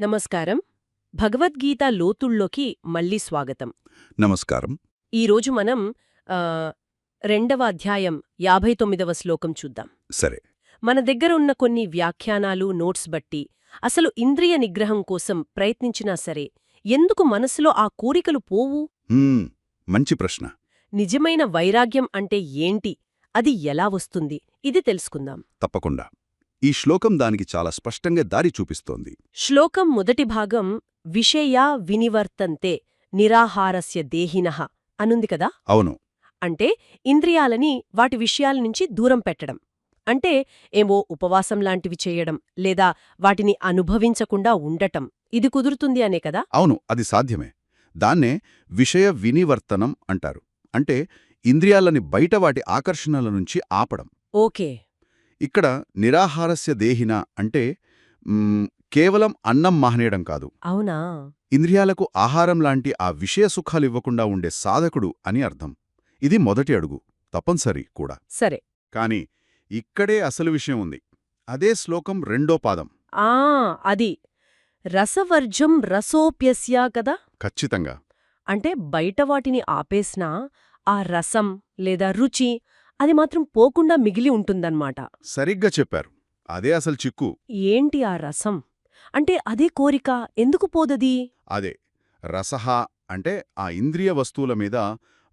నమస్కారం. భగవద్గీత లోతుల్లోకి మళ్ళీ స్వాగతం. నమస్కారం. ఈరోజు మనం రెండవ అధ్యాయం యాభై తొమ్మిదవ శ్లోకం చూద్దాం. సరే. మన దగ్గర ఉన్న కొన్ని వ్యాఖ్యానాలు నోట్స్ బట్టి అసలు ఇంద్రియ నిగ్రహం కోసం ప్రయత్నించినా సరే ఎందుకు మనసులో ఆ కోరికలు పోవు? మంచి ప్రశ్న. నిజమైన వైరాగ్యం అంటే ఏంటి? అది ఎలా వస్తుంది? ఇది తెలుసుకుందాం. తప్పకుండా. ఈ శ్లోకం దానికి చాలా స్పష్టంగా దారి చూపిస్తోంది. శ్లోకం మొదటి భాగం విషయా వినివర్తంతే నిరాహారస్య దేహినః అనుంది కదా? అవును. అంటే ఇంద్రియాలని వాటి విషయాల నుంచి దూరం పెట్టడం. అంటే ఏమో ఉపవాసం లాంటివి చేయడం లేదా వాటిని అనుభవించకుండా ఉండటం. ఇది కుదురుతుంది అనే కదా? అవును అది సాధ్యమే. దాన్నే విషయ వినివర్తనం అంటారు. అంటే ఇంద్రియాలని బయట వాటి ఆకర్షణల నుంచి ఆపడం. ఓకే. ఇక్కడ నిరాహారస్య దేహిన అంటే కేవలం అన్నం మాహనేయడం కాదు. అవునా? ఇంద్రియాలకు ఆహారం లాంటి ఆ విషయ సుఖాలు ఇవ్వకుండా ఉండే సాధకుడు అని అర్థం. ఇది మొదటి అడుగు. తప్పనిసరి కూడా. సరే. కాని ఇక్కడే అసలు విషయం ఉంది. అదే శ్లోకం రెండో పాదం. ఆ అది. రసవర్జం రసోప్యస్య కదా? ఖచ్చితంగా. అంటే బయట వాటిని ఆపేసినా ఆ రసం లేదా రుచి అది మాత్రం పోకుండా మిగిలి ఉంటుందన్నమాట. సరిగ్గా చెప్పారు. అదే అసలు చిక్కు. ఏంటి ఆ రసం? అంటే అదే కోరిక? ఎందుకు పోదది? అదే. రసహ అంటే ఆ ఇంద్రియ వస్తువుల మీద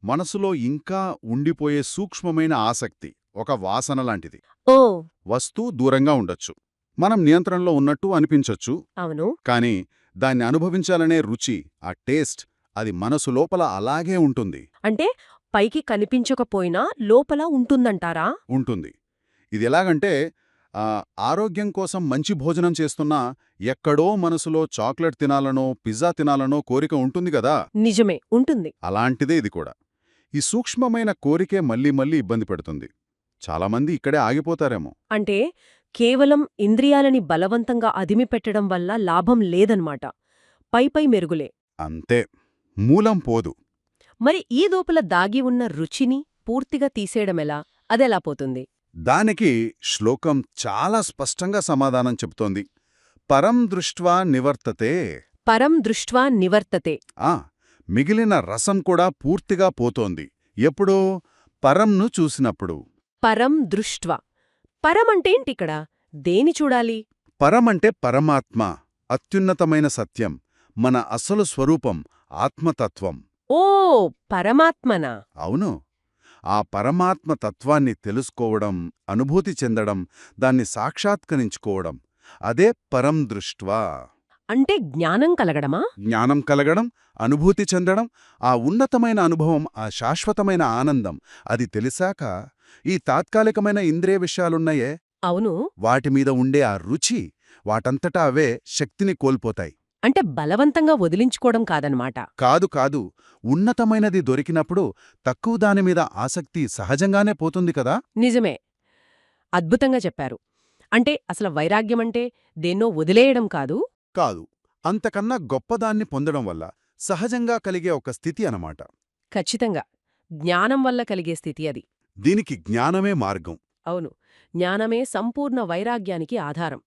మనసులో ఇంకా ఉండిపోయే సూక్ష్మమైన ఆసక్తి ఒక వాసన లాంటిది. ఓ. వస్తూ దూరంగా ఉండొచ్చు. మనం నియంత్రణలో ఉన్నట్టు అనిపించొచ్చు. అవును. కాని దాన్ని అనుభవించాలనే రుచి ఆ టేస్ట్ అది మనసు లోపల అలాగే ఉంటుంది. అంటే పైకి కనిపించకపోయినా లోపల ఉంటుందంటారా? ఉంటుంది. ఇది ఎలాగంటే ఆరోగ్యం కోసం మంచి భోజనం చేస్తున్నా ఎక్కడో మనసులో చాక్లెట్ తినాలనో పిజ్జా తినాలనో కోరిక ఉంటుంది కదా? నిజమే ఉంటుంది. అలాంటిదే ఇది కూడా. ఈ సూక్ష్మమైన కోరికే మళ్ళీ మళ్ళీ ఇబ్బంది పెడుతుంది. చాలామంది ఇక్కడే ఆగిపోతారేమో. అంటే కేవలం ఇంద్రియాలని బలవంతంగా అదిమిపెట్టడం వల్ల లాభం లేదన్నమాట పైపై మెరుగులే. అంతే. మూలం పోదు. మరి ఈ దోపల దాగి ఉన్న రుచిని పూర్తిగా తీసేయడమెలా? అదెలా పోతుంది? దానికి శ్లోకం చాలా స్పష్టంగా సమాధానం చెబుతోంది. పరం దృష్ట్వా నివర్తతే. పరం దృష్ట్వా నివర్తతే. ఆ మిగిలిన రసం కూడా పూర్తిగా పోతోంది. ఎప్పుడో? పరంను చూసినప్పుడు. పరం దృష్ట్వా. పరం అంటేంటిక్కడ దేని చూడాలి? పరమంటే పరమాత్మ అత్యున్నతమైన సత్యం మన అసలు స్వరూపం ఆత్మతత్వం. ఓ పరమాత్మనా? అవును. ఆ పరమాత్మ తత్వాన్ని తెలుసుకోవడం అనుభూతి చెందడం దాన్ని సాక్షాత్కరించుకోవడం అదే పరం దృష్ట్వా. అంటే జ్ఞానం కలగడమా? జ్ఞానం కలగడం అనుభూతి చెందడం ఆ ఉన్నతమైన అనుభవం ఆ శాశ్వతమైన ఆనందం అది తెలిసాక ఈ తాత్కాలికమైన ఇంద్రియ విషయాలున్నాయే అవును. వాటిమీద ఉండే ఆ రుచి వాటంతటా అవే శక్తిని కోల్పోతాయి. అంటే బలవంతంగా వదిలించుకోవడం కాదనమాట. కాదు కాదు. ఉన్నతమైనది దొరికినప్పుడు తక్కువ దానిమీద ఆసక్తి సహజంగానే పోతుంది కదా? నిజమే. అద్భుతంగా చెప్పారు. అంటే అసలు వైరాగ్యమంటే దేన్నో వదిలేయడం కాదు? కాదు. అంతకన్నా గొప్పదాన్ని పొందడం వల్ల సహజంగా కలిగే ఒక స్థితి అనమాట ఖచ్చితంగా. జ్ఞానం వల్ల కలిగే స్థితి అది. దీనికి జ్ఞానమే మార్గం. అవును. జ్ఞానమే సంపూర్ణ వైరాగ్యానికి ఆధారం.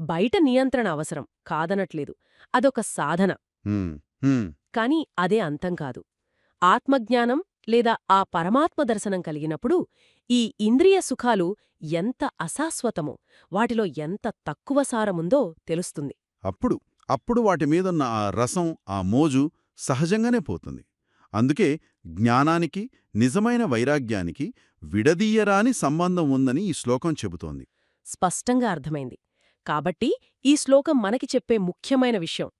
బయట నియంత్రణ అవసరం కాదనట్లేదు. అదొక సాధన. కాని అదే అంతం కాదు. ఆత్మజ్ఞానం లేదా ఆ పరమాత్మ దర్శనం కలిగినప్పుడు ఈ ఇంద్రియ సుఖాలు ఎంత అశాశ్వతమో వాటిలో ఎంత తక్కువ సారముందో తెలుస్తుంది. అప్పుడు అప్పుడు వాటి మీదున్న ఆ రసం ఆ మోజు సహజంగానే పోతుంది. అందుకే జ్ఞానానికి నిజమైన వైరాగ్యానికి విడదీయరాని సంబంధం ఉందని ఈ శ్లోకం చెబుతోంది. స్పష్టంగా అర్థమైంది. కాబట్టి ఈ శ్లోకం మనకి చెప్పే ముఖ్యమైన విషయం.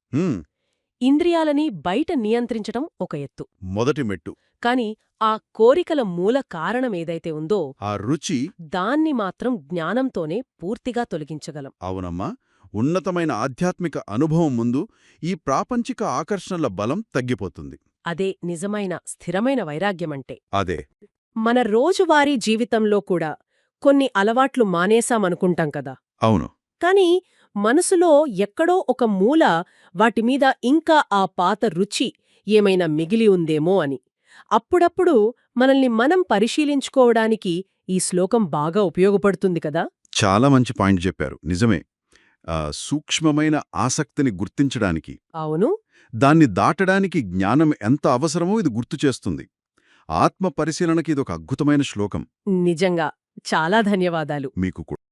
ఇంద్రియాలని బయట నియంత్రించటం ఒక ఎత్తు. మొదటి మెట్టు. కాని ఆ కోరికల మూల కారణమేదైతే ఉందో ఆ రుచి దాన్ని మాత్రం జ్ఞానంతోనే పూర్తిగా తొలగించగలం. అవునమ్మా ఉన్నతమైన ఆధ్యాత్మిక అనుభవం ముందు ఈ ప్రాపంచిక ఆకర్షణల బలం తగ్గిపోతుంది. అదే నిజమైన స్థిరమైన వైరాగ్యమంటే. అదే. మన రోజువారీ జీవితంలో కూడా కొన్ని అలవాట్లు మానేశామనుకుంటాం కదా. అవును. కాని మనసులో ఎక్కడో ఒక మూల వాటిమీద ఇంకా ఆ పాత రుచి ఏమైనా మిగిలి ఉందేమో అని. అప్పుడప్పుడు మనల్ని మనం పరిశీలించుకోవడానికి ఈ శ్లోకం బాగా ఉపయోగపడుతుంది కదా? చాలా మంచి పాయింట్ చెప్పారు. నిజమే. సూక్ష్మమైన ఆసక్తిని గుర్తించడానికి. అవును. దాన్ని దాటడానికి జ్ఞానం ఎంత అవసరమో ఇది గుర్తు చేస్తుంది. ఆత్మ పరిశీలనకి ఇదొక అద్భుతమైన శ్లోకం. నిజంగా. చాలా ధన్యవాదాలు. మీకు కూడా.